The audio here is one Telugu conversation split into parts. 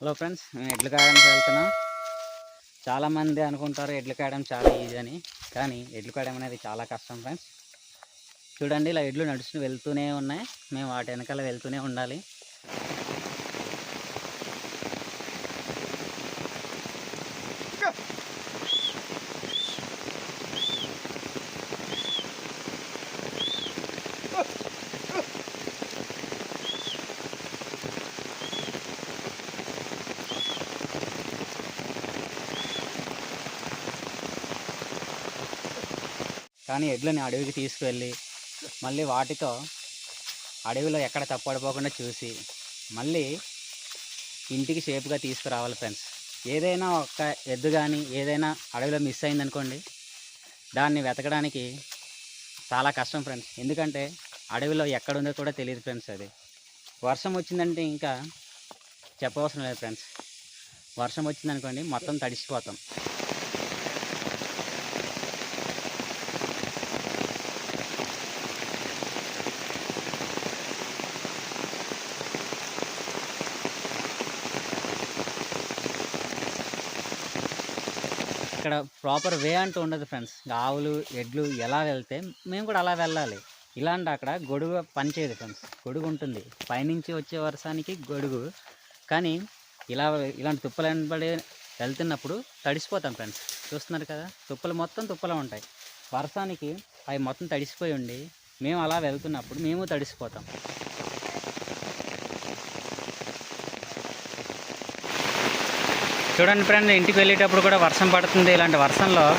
హలో ఫ్రెండ్స్ మేము ఎడ్లు కాయడానికి వెళ్తున్నాం. చాలామంది అనుకుంటారు ఎడ్లు కాయడం చాలా ఈజీ అని కానీ ఎడ్లు కాయడం అనేది చాలా కష్టం ఫ్రెండ్స్. చూడండి ఇలా ఎడ్లు నడుస్తూ వెళ్తూనే ఉన్నాయి. మేము వాటి వెనకాల వెళ్తూనే ఉండాలి. కానీ ఎడ్లని అడవికి తీసుకువెళ్ళి మళ్ళీ వాటితో అడవిలో ఎక్కడ తప్పడిపోకుండా చూసి మళ్ళీ ఇంటికి సేఫ్గా తీసుకురావాలి ఫ్రెండ్స్. ఏదైనా ఒక ఎద్దు కానీ ఏదైనా అడవిలో మిస్ అయిందనుకోండి దాన్ని వెతకడానికి చాలా కష్టం ఫ్రెండ్స్. ఎందుకంటే అడవిలో ఎక్కడుందో కూడా తెలియదు ఫ్రెండ్స్ అది. వర్షం వచ్చిందంటే ఇంకా చెప్పవసరం లేదు ఫ్రెండ్స్. వర్షం వచ్చిందనుకోండి మొత్తం తడిసిపోతాం. ఇక్కడ ప్రాపర్ వే అంటూ ఉండదు ఫ్రెండ్స్ ఆవులు ఎడ్లు ఎలా వెళ్తే మేము కూడా అలా వెళ్ళాలి. ఇలాంటి అక్కడ గొడుగు పనిచేయదు ఫ్రెండ్స్ గొడుగు ఉంటుంది. పైనుంచి వచ్చే వర్షానికి గొడుగు. కానీ ఇలా ఇలాంటి తుప్పలు వెనబడి వెళ్తున్నప్పుడు తడిసిపోతాం ఫ్రెండ్స్ చూస్తున్నారు కదా? తుప్పలు మొత్తం తుప్పలు ఉంటాయి. వర్షానికి అవి మొత్తం తడిసిపోయి ఉండి మేము అలా వెళ్తున్నప్పుడు మేము తడిసిపోతాం. చూడండి ఫ్రెండ్ ఇంటికి వెళ్ళేటప్పుడు కూడా వర్షం పడుతుంది. ఇలాంటి వర్షంలో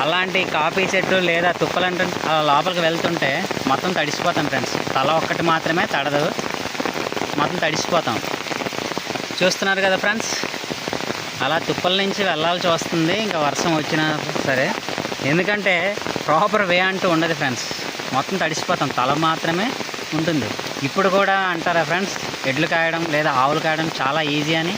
అలాంటి కాఫీ చెట్టు లేదా తుప్పలంటే అలా లోపలికి వెళ్తుంటే మొత్తం తడిసిపోతాం ఫ్రెండ్స్. తల ఒక్కటి మాత్రమే తడదు. మొత్తం తడిసిపోతాం. చూస్తున్నారు కదా ఫ్రెండ్స్? అలా తుప్పల నుంచి వెళ్ళాల్సి వస్తుంది. ఇంకా వర్షం వచ్చినా సరే. ఎందుకంటే ప్రాపర్ వే అంటూ ఉండదు ఫ్రెండ్స్. మొత్తం తడిసిపోతాం. తల మాత్రమే ఉంటుంది. ఇప్పుడు కూడా అంటారా ఫ్రెండ్స్? ఎడ్లు కాయడం లేదా ఆవులు కాయడం చాలా ఈజీ అని.